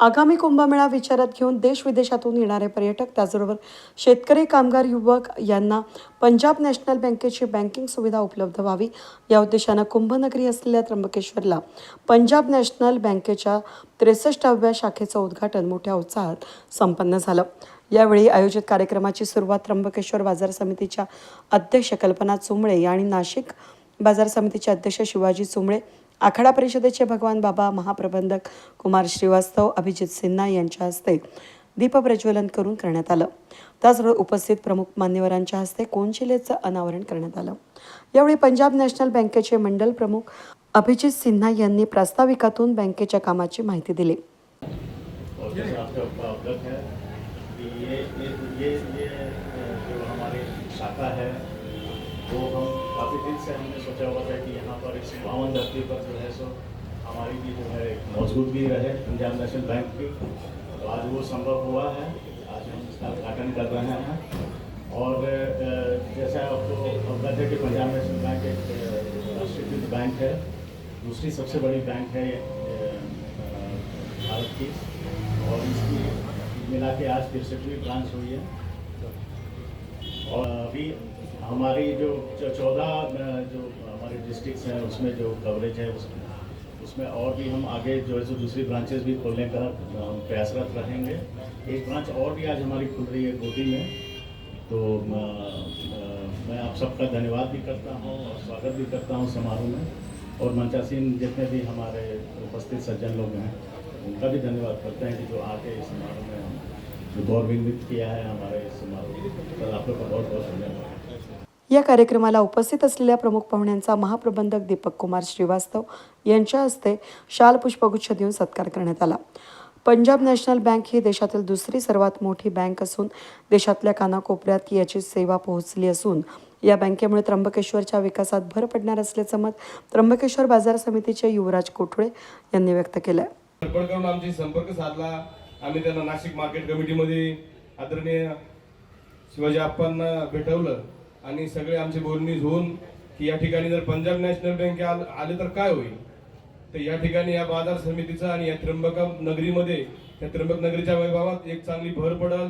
आगामी कुंभमेळा विचारात घेऊन देश विदेशातून येणारे पर्यटक त्याचबरोबर शेतकरी कामगार युवक यांना पंजाब नॅशनल बँकेची बँकिंग सुविधा उपलब्ध व्हावी. या उद्देशानं कुंभनगरी असलेल्या त्र्यंबकेश्वरला पंजाब नॅशनल बँकेच्या त्रेसष्टाव्या शाखेचं उद्घाटन मोठ्या उत्साहात संपन्न झालं. यावेळी आयोजित कार्यक्रमाची सुरुवात त्र्यंबकेश्वर बाजार समितीच्या अध्यक्ष कल्पना चुंबळे आणि नाशिक बाजार समितीचे अध्यक्ष शिवाजी चुंबळे आखाडा परिषदेचे भगवान बाबा महाप्रबंधक कुमार श्रीवास्तव अभिजित सिन्हा यांच्या हस्ते दीपप्रज्वलन करून करण्यात आलं. त्याचबरोबर उपस्थित प्रमुख मान्यवरांच्या हस्ते कोनशिलेचं अनावरण करण्यात आलं. यावेळी पंजाब नॅशनल बँकेचे मंडल प्रमुख अभिजित सिन्हा यांनी प्रास्ताविकातून बँकेच्या कामाची माहिती दिली. ये ये ये जो हमारी शाखा है वो हम काफ़ी दिन से हमने सोचा हुआ था कि यहाँ पर इस पावन धरती पर जो है सो हमारी भी जो है मौजूदगी रहे पंजाब नेशनल बैंक की। तो आज वो संभव हुआ है। आज हम इसका उद्घाटन कर रहे हैं। और जैसा आपको अवगत है कि पंजाब नेशनल बैंक एक राष्ट्रीयकृत बैंक है। दूसरी सबसे बड़ी बैंक है भारत की। और इसकी मिला के आज तिरसठवीं ब्रांच हुई है। और अभी हमारी जो चौदह जो हमारे डिस्ट्रिक्ट्स हैं, उसमें जो कवरेज है उसमें उसमें और भी हम आगे जो है सो दूसरी ब्रांचेस भी खोलने का प्रयासरत रहेंगे। एक ब्रांच और भी आज हमारी खुल रही है गोदी में। तो मैं आप सबका धन्यवाद भी करता हूँ और स्वागत भी करता हूँ समारोह में। और मंचासीन जितने भी हमारे उपस्थित सज्जन लोग हैं, उनका भी धन्यवाद करते हैं कि जो आके इस समारोह में या कार्यक्रमाला उपस्थित असलेल्या प्रमुख पाहुण्यांचा महाप्रबंधक दीपक कुमार श्रीवास्तव यांच्या हस्ते शाल पुष्पगुच्छ देऊन सत्कार करण्यात आला. पंजाब नॅशनल बँक ही देशातील दुसरी सर्वात मोठी बँक असून देशातल्या कानाकोपऱ्यात याची सेवा पोहोचली असून या बँकेमुळे त्र्यंबकेश्वरच्या विकासात भर पडणार असल्याचं मत त्र्यंबकेश्वर बाजार समितीचे युवराज कोठुळे यांनी व्यक्त केलं आमची संपर्क साधला. आम्ही त्यांना नाशिक मार्केट कमिटीमध्ये आदरणीय शिवाजी आप्पांना भेटवलं आणि सगळे आमची बोलणी होऊन की या ठिकाणी जर पंजाब नॅशनल बँक आल- आले तर काय होईल? तर या ठिकाणी या बाजार समितीचा आणि या त्र्यंबका नगरीमध्ये त्या त्र्यंबक नगरीच्या वैभवात एक चांगली भर पडल.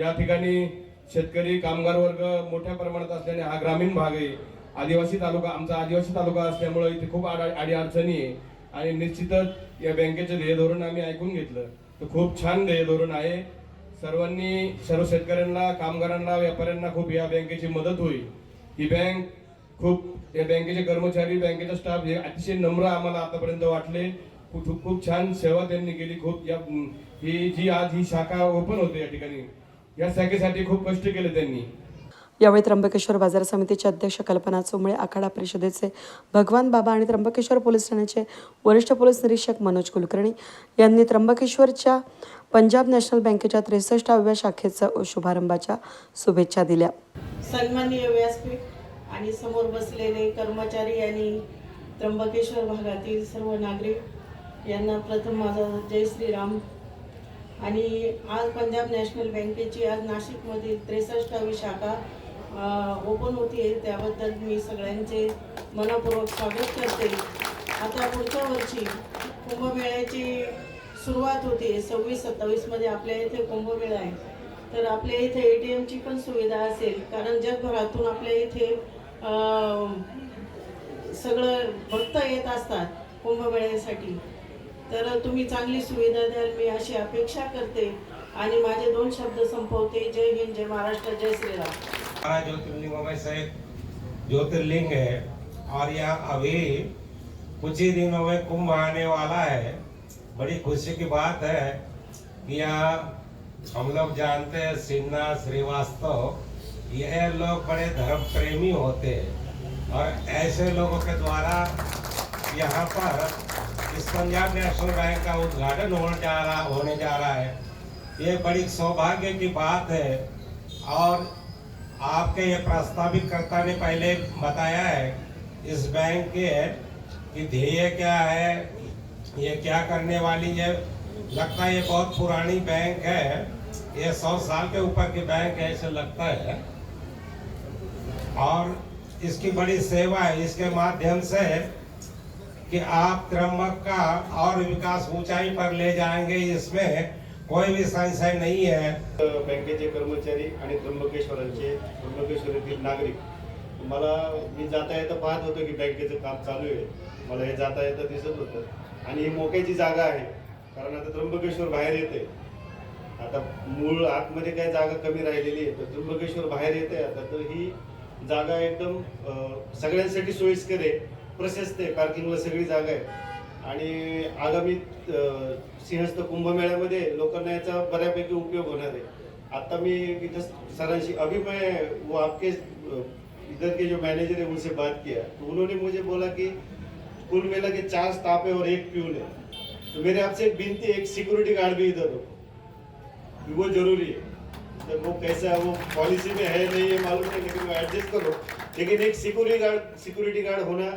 या ठिकाणी शेतकरी कामगार वर्ग मोठ्या प्रमाणात असल्याने हा ग्रामीण भाग आहे. आदिवासी तालुका आमचा आदिवासी तालुका असल्यामुळे इथे खूप आडा अडी अडचणी आहे. आणि निश्चितच या बँकेचे ध्येय धोरण आम्ही ऐकून घेतलं. तर खूप छान ध्येय धोरण आहे. सर्वांनी सर्व शेतकऱ्यांना कामगारांना व्यापाऱ्यांना खूप या बँकेची मदत होईल. ही बँक खूप या बँकेचे कर्मचारी बँकेचा स्टाफ हे अतिशय नम्र आम्हाला आतापर्यंत वाटले. खूप खूप- खूप छान सेवा त्यांनी केली. खूप या ही जी आज ही शाखा ओपन होते या ठिकाणी या शाखेसाठी खूप कष्ट केले त्यांनी. यावेळी त्र्यंबकेश्वर बाजार समितीचे अध्यक्ष कल्पना चोंबळे आखाडा परिषदेचे भगवान बाबा आणि त्र्यंबकेश्वर पोलीस ठाण्याचे वरिष्ठ पोलीस निरीक्षक मनोज कुलकर्णी यांनी त्र्यंबकेश्वरच्या पंजाब नॅशनल बँकेच्या त्रेसष्टाव्या शाखेचा शुभारंभाच्या शुभेच्छा दिल्या. सन्माननीय व्यासपीठ आणि समोर बसलेले कर्मचारी आणि त्र्यंबकेश्वर भागातील सर्व नागरिक यांना प्रथम माझा जय श्रीराम. आणि आज पंजाब नॅशनल बँकेची आज नाशिकमधील त्रेसष्टावी शाखा ओपन होती आहे त्याबद्दल मी सगळ्यांचे मनपूर्वक स्वागत करते. आता पुढच्या वर्षी कुंभमेळ्याची सुरुवात होते सव्वीस सत्तावीसमध्ये आपल्या इथे कुंभमेळा आहे. तर आपल्या इथे ए टी एमची पण सुविधा असेल कारण जगभरातून आपल्या इथे सगळं भक्त येत असतात कुंभमेळ्यासाठी. तर तुम्ही चांगली सुविधा द्याल मी अशी अपेक्षा करते. आणि माझे दोन शब्द संपवते जय हिंद जय महाराष्ट्र जय श्रीराम. हमारा ज्योतिर्लिंगों में से ज्योतिर्लिंग है और यह अभी कुछ ही दिनों में कुंभ आने वाला है। बड़ी खुशी की बात है कि यह हम लोग जानते हैं सिन्हा, श्रीवास्तव, यह लोग बड़े धर्म प्रेमी होते हैं। और ऐसे लोगों के द्वारा यहाँ पर इस पंजाब नेशनल बैंक का उद्घाटन होने जा रहा, होने जा रहा है। ये बड़ी सौभाग्य की बात है और आपके ये प्रस्तावित कर्ता ने पहले बताया है, इस बैंक के कि ध्येय क्या है, ये क्या करने वाली है। लगता है ये बहुत पुरानी बैंक है, ये सौ साल के ऊपर की बैंक है, ऐसे लगता है। और इसकी बड़ी सेवा है, इसके माध्यम से कि आप त्र्यंबक का और विकास ऊंचाई पर ले जाएँगे, इसमें कोई भी संशय नहीं है। बँकेचे कर्मचारी आणि त्र्यंबकेश्वरांचे त्र्यंबकेश्वरातील नागरिक मला मी जाता येता पाहत होतो की बँकेचं काम चालू आहे. मला हे जाता येता दिसत होतं. आणि ही मोक्याची जागा आहे. कारण आता त्र्यंबकेश्वर बाहेर येते आता मूळ आतमध्ये काय जागा कमी राहिलेली आहे तर त्र्यंबकेश्वर बाहेर येते आता. तर ही जागा एकदम सगळ्यांसाठी सोयीस्कर आहे प्रशस्त आहे पार्किंगला सगळी जागा आहे. आणि आगामी सिंहस्थ कुंभमेळ्यामध्ये लोकांना याचा बऱ्यापैकी उपयोग होणार आहे. आता मी इथं सरांशी अभी मैं वो आपके इधर के जो मैनेजर है उनसे बात किया. तो उन्होंने मुझे बोला कि कुल मेला के चार स्टाफ है और एक प्यून है. तो मेरे आपसे एक विनती है एक सिक्योरिटी गार्ड भी इधर हो. वो जरूरी है. तो वो कैसा है वो पॉलिसी में है नहीं है मालूम नहीं लेकिन वो एडजस्ट करो. लेकिन एक सिक्योरिटी गार्ड सिक्योरिटी गार्ड होना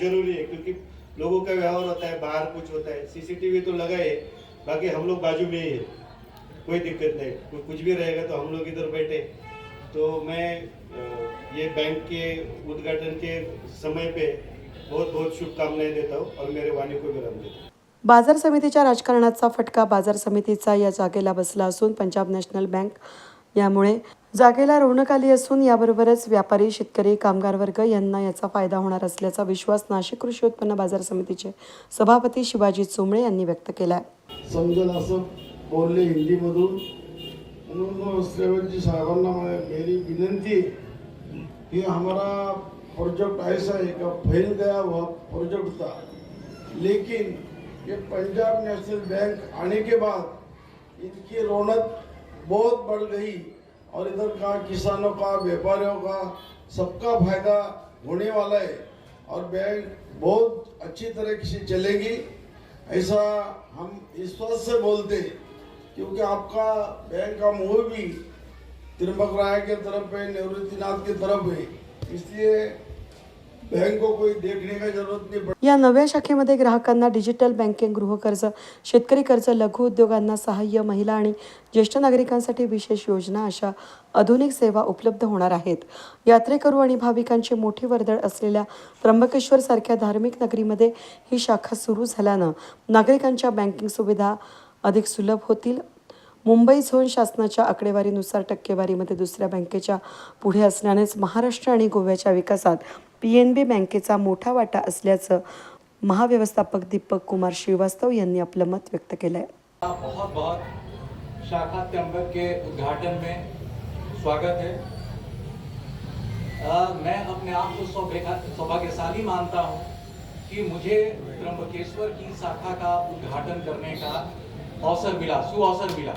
जरूरी है क्योंकि लोगों का व्यवहार होता है बाहर कुछ होता है। सीसीटीवी तो लगा है बाकी हम लोग बाजू में ही है। कोई दिक्कत नहीं। कोई कुछ भी रहेगा तो हम लोग इधर बैठे। तो मैं ये बैंक के उद्घाटन के समय पे बहुत बहुत शुभकामनाएं देता हूँ और मेरे वाणी को विराम देता हूँ। बाजार समितीच्या राजकारणाचा फटका बाजार समितीचा या जागेला बसला असून पंजाब नॅशनल बँक यामुळे जागेला रौनक आली असून याबरोबरच व्यापारी शेतकरी कामगार वर्ग यांना याचा फायदा होणार असल्याचा विश्वास नाशिक कृषी उत्पन्न बाजार समितीचे सभापती शिवाजी चोमळे यांनी व्यक्त केला आहे समजेल असं बोलले हिंदीमधून. म्हणून साहेबांना मेरी विनंती की हमारा प्रोजेक्ट ऐसा है का? फैल गया हुआ प्रोजेक्ट था. लेकिन ये पंजाब नेशनल बैंक आने के बाद इनकी रौनक बहुत बढ़ गई. और इधर का किसानों का, व्यापारियों का सबका फ़ायदा होने वाला है। और बैंक बहुत अच्छी तरह से चलेगी। ऐसा हम विश्वास से बोलते हैं, क्योंकि आपका बैंक का मुँह भी त्रिम्बक राय के तरफ़ है, निवृत्तिनाथ की तरफ़ है। इसलिए या नव्या शाखेमध्ये ग्राहकांना डिजिटल बँकिंग गृहकर्ज शेतकरी कर्ज लघु उद्योगांना सहाय्य महिला आणि ज्येष्ठ नागरिकांसाठी विशेष योजना अशा आधुनिक सेवा उपलब्ध होणार आहेत. यात्रेकरू आणि भाविकांची मोठी वर्दळ असलेल्या त्र्यंबकेश्वर सारख्या धार्मिक नगरीमध्ये ही शाखा सुरू झाल्यानं नागरिकांच्या बँकिंग सुविधा अधिक सुलभ होतील. मुंबई झोन शासनाच्या आकडेवारीनुसार टक्केवारीमध्ये दुसऱ्या बँकेच्या पुढे असल्यानेच महाराष्ट्र आणि गोव्याच्या विकासात पी एन बी बँकेचा मोठा वाटा असल्याचं महाव्यवस्थापक दीपक कुमार श्रीवास्तव यांनी आपलं मत व्यक्त केलं आहे बहुत बहुत शाखा त्र्यंबक के उद्घाटन में स्वागत है। आ, मैं अपने आप को सौभाग्यशाली मानता हूँ कि मुझे त्र्यंबकेश्वर की शाखा का उद्घाटन करने का अवसर मिला सुअवसर मिला।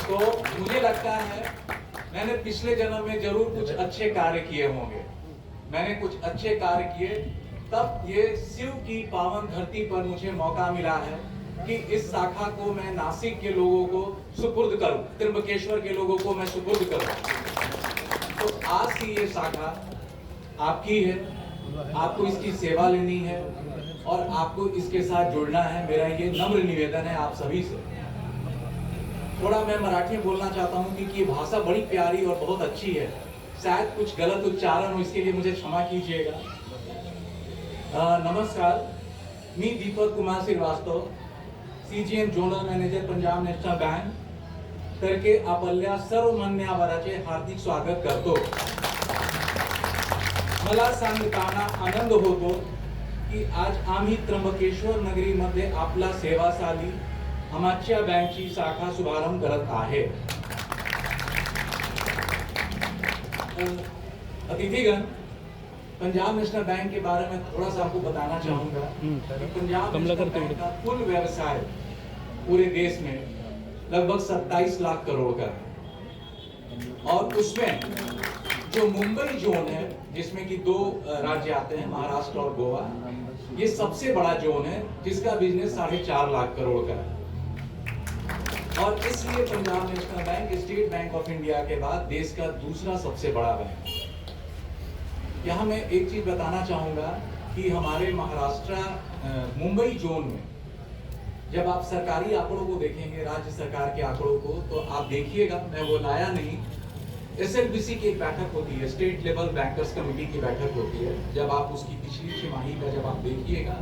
तो मुझे लगता है मैंने पिछले जन्म में जरूर कुछ अच्छे कार्य किए होंगे। मैंने कुछ अच्छे कार्य किए, तब ये शिव की पावन धरती पर मुझे मौका मिला है कि इस शाखा को मैं नासिक के लोगों को सुपुर्द करूँ, त्र्यंबकेश्वर के लोगों को मैं सुपुर्द करूँ। तो आज की ये शाखा आपकी है, आपको इसकी सेवा लेनी है और आपको इसके साथ जुड़ना है। मेरा ये नम्र निवेदन है आप सभी से। थोड़ा मैं मराठी में बोलना चाहता हूँ क्योंकि ये भाषा बड़ी प्यारी और बहुत अच्छी है। शायद कुछ गलत उच्चारण हो इसके लिए मुझे क्षमा कीजिएगा। नमस्कार मी Deepak Kumar Shrivastava M zonal manager Punjab National Bank तर्फे आपल्या सर्व मान्यवराचे हार्दिक स्वागत करतो। मला सांगताना आनंद होतो की आज आम्ही त्र्यंबकेश्वर नगरीमध्ये आपला सेवा साली आमच्या बँकची शाखा शुभारंभ करत आहे. अतिथिगण पंजाब नेशनल बैंक के बारे में थोड़ा सा आपको बताना चाहूँगा कि पंजाब नेशनल बैंक का कुल व्यवसाय पूरे देश में लगभग 27 लाख करोड़ का है। और उसमें जो मुंबई जोन है जिसमें कि दो राज्य आते हैं महाराष्ट्र और गोवा ये सबसे बड़ा जोन है जिसका बिज़नेस साढ़े चार लाख करोड़ का है। और इसलिए Punjab National Bank, State Bank of India के बाद देश का दूसरा सबसे बड़ा बैंक यहाँ मैं एक चीज़ बताना चाहूँगा कि हमारे महाराष्ट्र मुंबई जोन में जब आप सरकारी आंकड़ों को देखेंगे, राज्य सरकार के आंकड़ों को तो आप देखिएगा, मैं वो लाया नहीं। एस एल बी सी की एक बैठक होती है, स्टेट लेवल बैंकर्स कमेटी की बैठक होती है। जब आप उसकी पिछली तिमाही का जब आप देखिएगा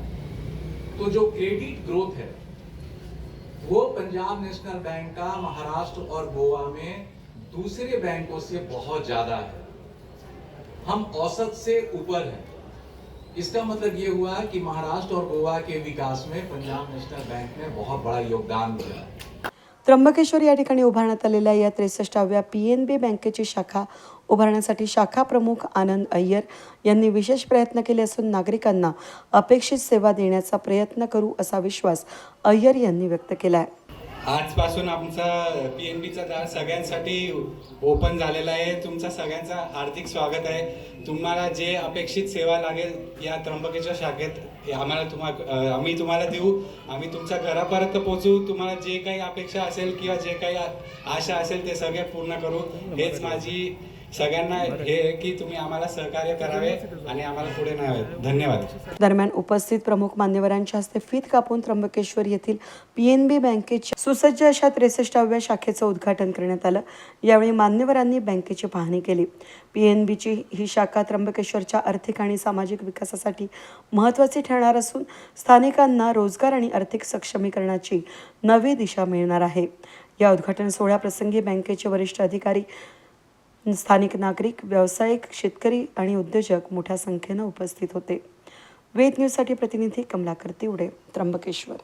तो जो क्रेडिट ग्रोथ है वो पंजाब नेशनल बैंक का महाराष्ट्र और गोवा में दूसरे बैंकों से बहुत ज्यादा है। हम औसत से ऊपर हैं। इसका मतलब ये हुआ कि महाराष्ट्र और गोवा के विकास में पंजाब नेशनल बैंक ने बहुत बड़ा योगदान दिया है। त्र्यंबकेश्वर या ठिकाणी उभारण्यात आलेल्या या त्रेसष्टाव्या पी एन बी बँकेची शाखा उभारण्यासाठी शाखा प्रमुख आनंद अय्यर यांनी विशेष प्रयत्न केले असून नागरिकांना अपेक्षित सेवा देण्याचा प्रयत्न करू असा विश्वास अय्यर यांनी व्यक्त केला आहे आजपासून आमचा पी एन बीचा दार सगळ्यांसाठी ओपन झालेला आहे. तुमचा सगळ्यांचा हार्दिक स्वागत आहे. तुम्हाला जे अपेक्षित सेवा लागेल या त्र्यंबकेच्या शाखेत आम्हाला तुम्हा आम्ही तुम्हाला देऊ. आम्ही तुमच्या घरापर्यंत पोचू तुम्हाला जे काही अपेक्षा असेल किंवा जे काही आशा असेल ते सगळे पूर्ण करू. हेच माझी सगळ्यांना हे की तुम्ही आम्हाला सहकार्य करावे आणि आम्हाला पुढे न्यावे. धन्यवाद. दरम्यान उपस्थित प्रमुख मान्यवरांच्या हस्ते फीत कापून त्र्यंबकेश्वर येथील पीएनबी बँकेच्या सुसज्ज अशा त्रेसष्टाव्या शाखेचं उद्घाटन करण्यात आलं. यावेळी मान्यवरांनी बँकेची पाहणी केली. पीएनबीची ही शाखा त्र्यंबकेश्वरच्या आर्थिक आणि सामाजिक विकासासाठी महत्त्वाची ठरणार असून स्थानिकांना रोजगार आणि आर्थिक सक्षमीकरणाची नवी दिशा मिळणार आहे. या उद्घाटन सोहळ्याप्रसंगी बँकेचे वरिष्ठ अधिकारी स्थानिक नागरिक व्यावसायिक शेतकरी आणि उद्योजक मोठ्या संख्येनं उपस्थित होते. वेद न्यूजसाठी प्रतिनिधी कमलाकर तिवडे त्र्यंबकेश्वर.